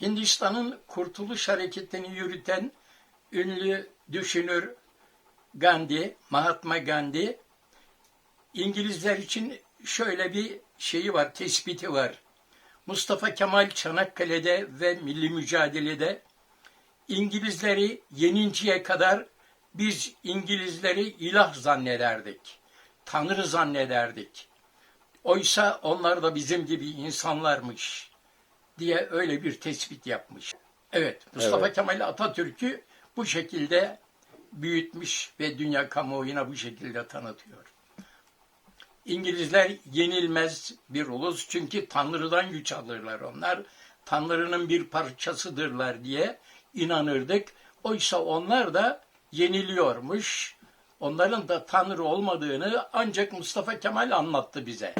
Hindistan'ın kurtuluş hareketini yürüten ünlü düşünür Gandhi, Mahatma Gandhi, İngilizler için şöyle bir şeyi var, tespiti var. Mustafa Kemal Çanakkale'de ve milli mücadelede İngilizleri yeninceye kadar biz İngilizleri ilah zannederdik. Tanrı zannederdik. Oysa onlar da bizim gibi insanlarmış diye öyle bir tespit yapmış. Evet, Mustafa Evet. Kemal Atatürk'ü bu şekilde büyütmüş ve dünya kamuoyuna bu şekilde tanıtıyor. İngilizler yenilmez bir ulus çünkü Tanrı'dan güç alırlar onlar. Tanrı'nın bir parçasıdırlar diye inanırdık. Oysa onlar da yeniliyormuş. Onların da Tanrı olmadığını ancak Mustafa Kemal anlattı bize.